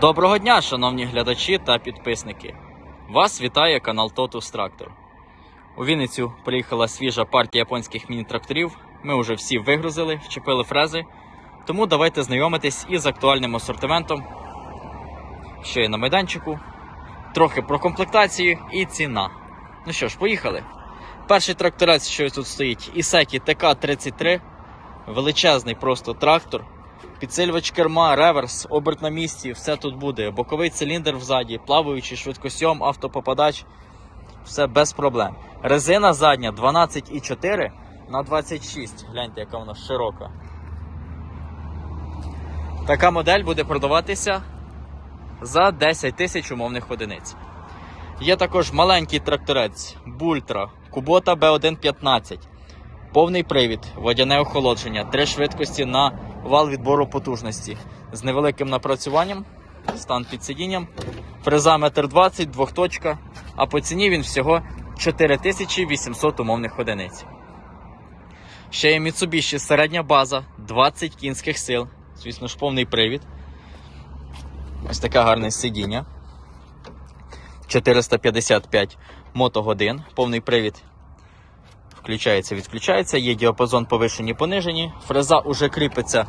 Доброго дня, шановні глядачі та підписники. Вас вітає канал Totus Tractor. У Вінницю приїхала свіжа партія японських міні-тракторів. Ми вже всі вигрузили, вчепили фрези. Тому давайте знайомитись із актуальним асортиментом, що є на майданчику, трохи про комплектацію і ціна. Ну що ж, поїхали. Перший тракторець, що тут стоїть, Ісекі ТК-33. Величезний просто трактор. Підсилювач керма, реверс, оберт на місці, все тут буде. Боковий циліндр взаді, плаваючий швидкосйом, автопопадач. Все без проблем. Резина задня 12,4 на 26. Гляньте, яка вона широка. Така модель буде продаватися за 10 тисяч умовних одиниць. Є також маленький тракторець Бультра, Кубота B115. Повний привід, водяне охолодження, три швидкості на вал відбору потужності з невеликим напрацюванням, стан під сидінням, фреза 1,20 м, двохточка, а по ціні він всього 4800 умовних одиниць. Ще є Mitsubishi середня база, 20 кінських сил, звісно ж, повний привід. Ось таке гарне сидіння. 455 мотогодин, повний привід включається, відключається, є діапазон повишені понижені. Фреза уже кріпиться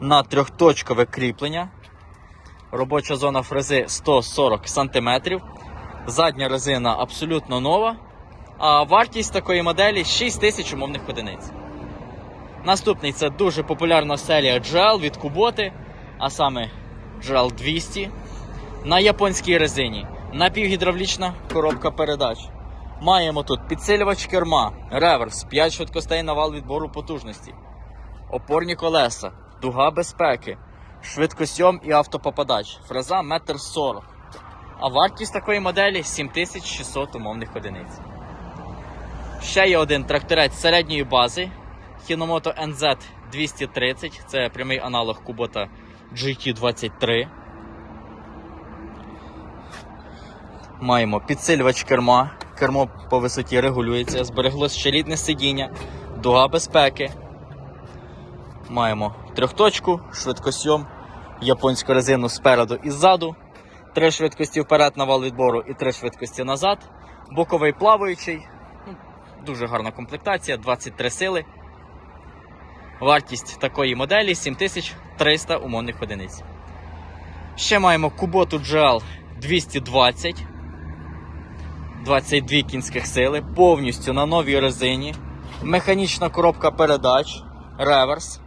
на трьохточкове кріплення. Робоча зона фрези 140 см. Задня резина абсолютно нова. А вартість такої моделі 6 тисяч умовних одиниць. Наступний це дуже популярна серія GL від Kubota, а саме GL 200 на японській резині. Напівгідравлічна коробка передач. Маємо тут підсилювач керма, реверс, 5 швидкостей на вал відбору потужності, опорні колеса, дуга безпеки, швидкосйом і автопопадач, фреза 1,40 м. А вартість такої моделі 7600 умовних одиниць. Ще є один тракторець середньої бази Hinomoto NZ 230, це прямий аналог Kubota GT23. Маємо підсилювач керма, кермо по висоті регулюється, збереглось ще рідне сидіння, дуга безпеки. Маємо трьохточку, швидкосйом, японську резину спереду і ззаду, три швидкості вперед на вал відбору і три швидкості назад. Боковий плаваючий. Ну, Дуже гарна комплектація, 23 сили. Вартість такої моделі 7300 умовних одиниць. Ще маємо Kubota GL 220. 22 кінських сили, повністю на новій резині, механічна коробка передач, реверс,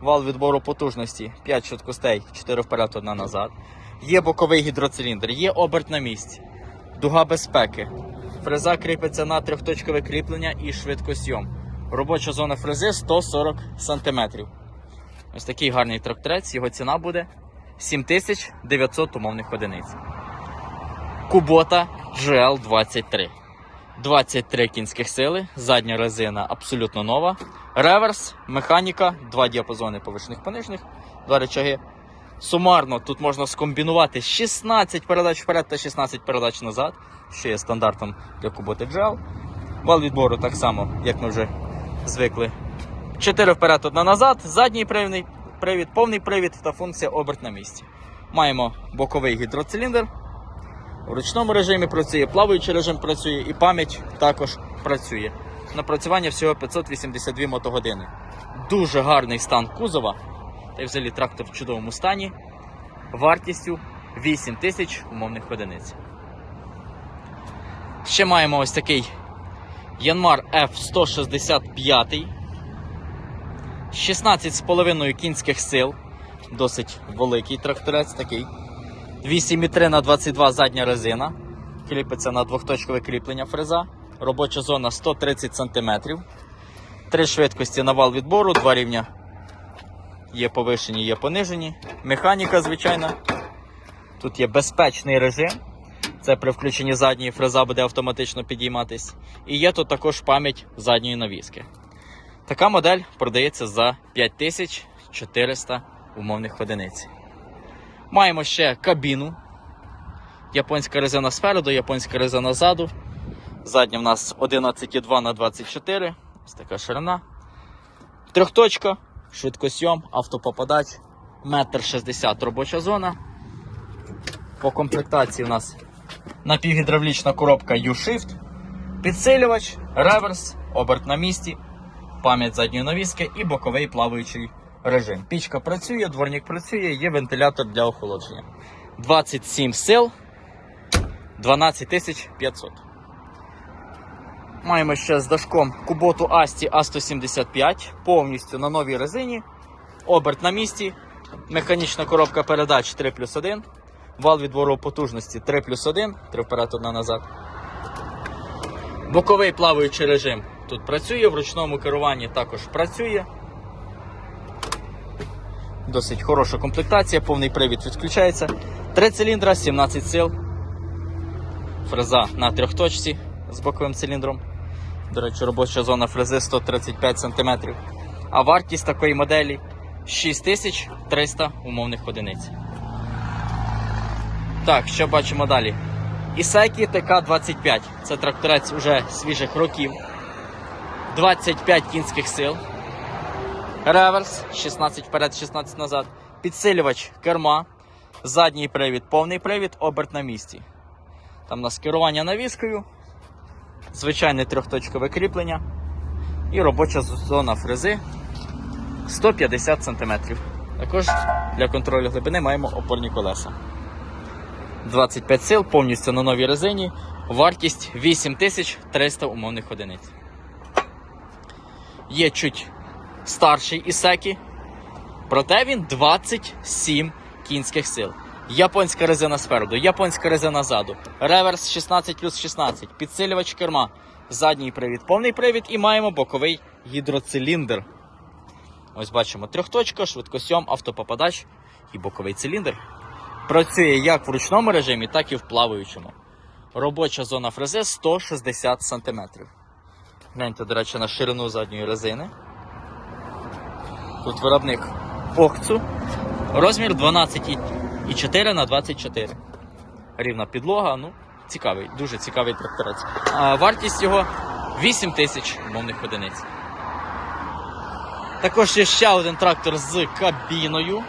вал відбору потужності, 5 швидкостей, 4 вперед, 1 назад. Є боковий гідроциліндр, є оберт на місці, дуга безпеки. Фреза кріпиться на трьохточкове кріплення і швидкосйом. Робоча зона фрези 140 см. Ось такий гарний тракторець, його ціна буде 7900 умовних одиниць. Кубота GL23. 23 кінських сили, задня резина абсолютно нова. Реверс, механіка, два діапазони повишених понижних, два речаги. Сумарно тут можна скомбінувати 16 передач вперед та 16 передач назад, що є стандартом для Куботи GL. Вал відбору так само, як ми вже звикли. 4 вперед, 1 назад, задній привід, повний привід та функція оберт на місці. Маємо боковий гідроциліндр. В ручному режимі працює, плаваючий режим працює і пам'ять також працює. Напрацювання всього 582 мотогодини. Дуже гарний стан кузова. Та й взагалі трактор в чудовому стані. Вартістю 8 тисяч умовних одиниць. Ще маємо ось такий Янмар F165. 16,5 кінських сил. Досить великий тракторець такий. 8,3 на 22 задня резина. Кріпиться на двохточкове кріплення фреза. Робоча зона 130 см. Три швидкості на вал відбору, два рівня. Є повишені, є понижені. Механіка, звичайно. Тут є безпечний режим. Це при включенні задньої фреза буде автоматично підійматись. І є тут також пам'ять задньої навіски. Така модель продається за 5400 умовних одиниць. Маємо ще кабіну. Японська резина спереду, японська резина ззаду. Задня в нас 11,2 на 24. Ось така ширина. Трьохточка, швидкосйом, автопопадач, метр 60 робоча зона. По комплектації у нас напівгідравлічна коробка U-Shift, підсилювач, реверс, оберт на місці, пам'ять задньої навіски і боковий плаваючий режим. Пічка працює, дворник працює, є вентилятор для охолодження. 27 сил, 12 500. Маємо ще з дашком куботу Асті А175, повністю на новій резині. Оберт на місці, механічна коробка передач 3 плюс 1, вал відбору потужності 3 плюс 1, 3 вперед, одна назад. Боковий плаваючий режим тут працює, в ручному керуванні також працює. Досить хороша комплектація, повний привід відключається. Три циліндра, 17 сил. Фреза на трьохточці з боковим циліндром. До речі, робоча зона фрези 135 см. А вартість такої моделі 6300 умовних одиниць. Так, що бачимо далі? Ісекі ТК-25. Це тракторець уже свіжих років. 25 кінських сил. Реверс 16 вперед, 16 назад. Підсилювач керма. Задній привід, повний привід, оберт на місці. Там у нас керування навіскою, звичайне трьохточкове кріплення і робоча зона фрези 150 см. Також для контролю глибини маємо опорні колеса. 25 сил, повністю на новій резині. Вартість 8300 умовних одиниць. Є чуть старший Ісекі, проте він 27 кінських сил. Японська резина спереду, японська резина ззаду, реверс 16 плюс 16, підсилювач керма, задній привід, повний привід і маємо боковий гідроциліндр. Ось бачимо трьохточка, швидкосйом, автопопадач і боковий циліндр. Працює як в ручному режимі, так і в плаваючому. Робоча зона фрези 160 см. Гляньте, до речі, на ширину задньої резини. Тут виробник Охцу. Розмір 12,4 на 24. Рівна підлога, ну, цікавий, дуже цікавий тракторець. А вартість його 8 тисяч умовних одиниць. Також є ще один трактор з кабіною.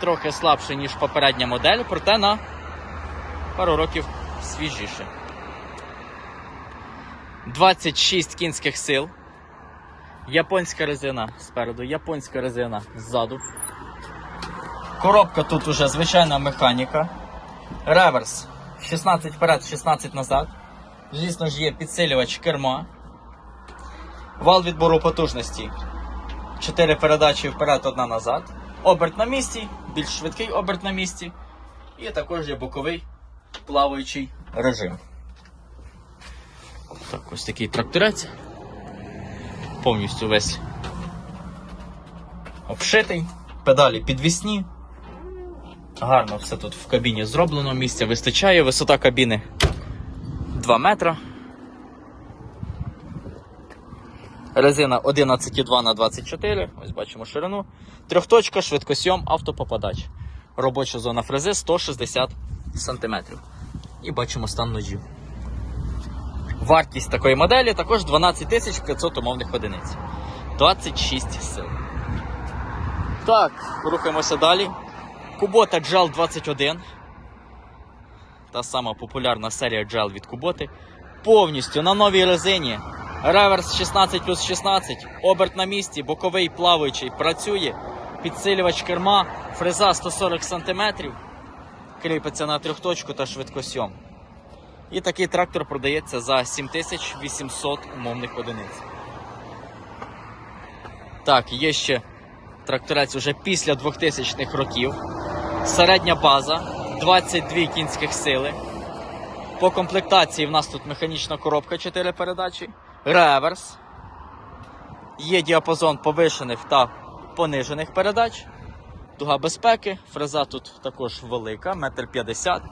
Трохи слабший, ніж попередня модель, проте на пару років свіжіше. 26 кінських сил. Японська резина спереду, японська резина ззаду. Коробка тут уже звичайна механіка. Реверс 16 вперед, 16 назад. Звісно ж, є підсилювач керма. Вал відбору потужності. 4 передачі вперед, одна назад. Оберт на місці, більш швидкий оберт на місці. І також є боковий плаваючий режим. Так, ось такий тракторець. Повністю весь обшитий. Педалі підвісні. Гарно все тут в кабіні зроблено, місця вистачає, висота кабіни 2 метра. Резина 11,2 на 24, ось бачимо ширину. Трьохточка, швидкосйом, автопопадач. Робоча зона фрези 160 см. І бачимо стан ножів. Вартість такої моделі також 12 500 умовних одиниць. 26 сил. Так, рухаємося далі. Кубота GEL 21. Та сама популярна серія GEL від Куботи. Повністю на новій резині. Реверс 16 плюс 16, оберт на місці, боковий плаваючий, працює, підсилювач керма, фреза 140 см, кріпиться на трьохточку та швидкосйом. І такий трактор продається за 7800 умовних одиниць. Так, є ще тракторець уже після 2000-х років. Середня база 22 кінських сили. По комплектації в нас тут механічна коробка 4 передачі, реверс. Є діапазон повишених та понижених передач. Дуга безпеки. Фреза тут також велика, 1,50 м.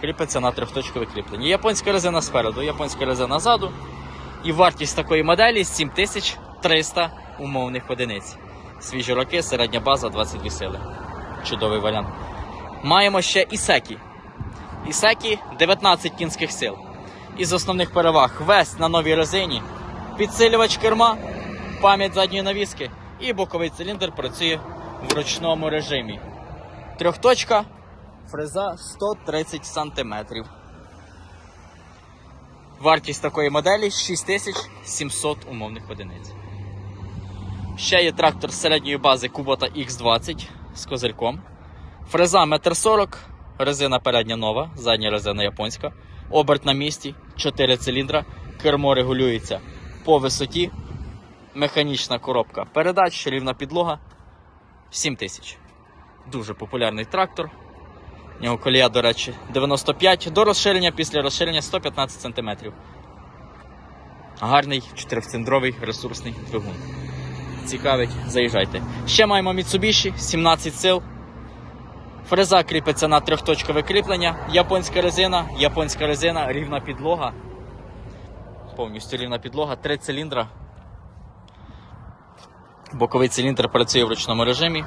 Кріпиться на трьохточкове кріплення. Японська резина спереду, японська резина ззаду. І вартість такої моделі 7300 умовних одиниць. Свіжі роки, середня база 22 сили. Чудовий варіант. Маємо ще Ісекі. Ісекі 19 кінських сил. Із основних переваг весь на новій резині, підсилювач керма, пам'ять задньої навіски і боковий циліндр працює в ручному режимі. Трьохточка, Фреза 130 см. Вартість такої моделі 6700 умовних одиниць. Ще є трактор середньої бази Kubota X20 з козирьком. Фреза 1,40 м, резина передня нова, задня резина японська. Оберт на місці, 4 циліндра, кермо регулюється по висоті, механічна коробка передач, рівна підлога 7000. Дуже популярний трактор. У нього колія, до речі, 95 до розширення після розширення 115 см. Гарний 4-циліндровий ресурсний двигун. Цікавить, заїжджайте. Ще маємо Mitsubishi, 17 сил. Фреза кріпиться на трьохточкове кріплення, японська резина, японська резина, рівна підлога. Повністю рівна підлога, три циліндра. Боковий циліндр працює в ручному режимі.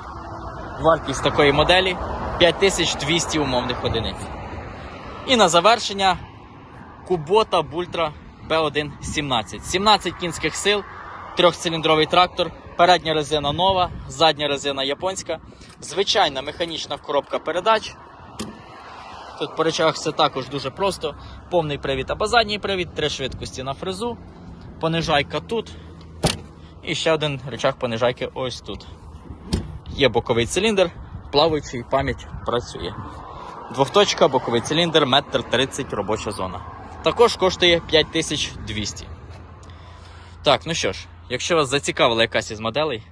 Вартість такої моделі 5200 умовних одиниць. І на завершення Kubota Bultra B1 17. 17 кінських сил, трьохциліндровий трактор, передня резина нова, задня резина японська, звичайна механічна коробка передач. Тут по речах все також дуже просто. Повний привід або задній привід, три швидкості на фрезу, понижайка тут. І ще один рычаг понижайки ось тут. Є боковий циліндр, плаваючий пам'ять працює. Двохточка, боковий циліндр, метр 30 робоча зона. Також коштує 5200. Так, ну що ж, якщо вас зацікавила якась із моделей,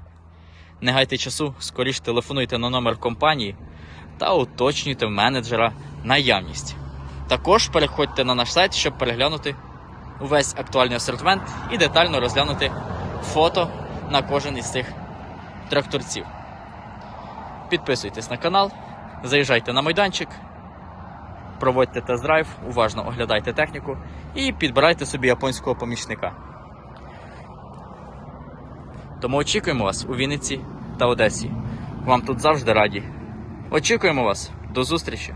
не гайте часу, скоріш телефонуйте на номер компанії та уточнюйте в менеджера наявність. Також переходьте на наш сайт, щоб переглянути увесь актуальний асортимент і детально розглянути фото на кожен із цих тракторців. Підписуйтесь на канал, заїжджайте на майданчик, проводьте тест-драйв, уважно оглядайте техніку і підбирайте собі японського помічника. Тому очікуємо вас у Вінниці та Одесі. Вам тут завжди раді. Очікуємо вас. До зустрічі!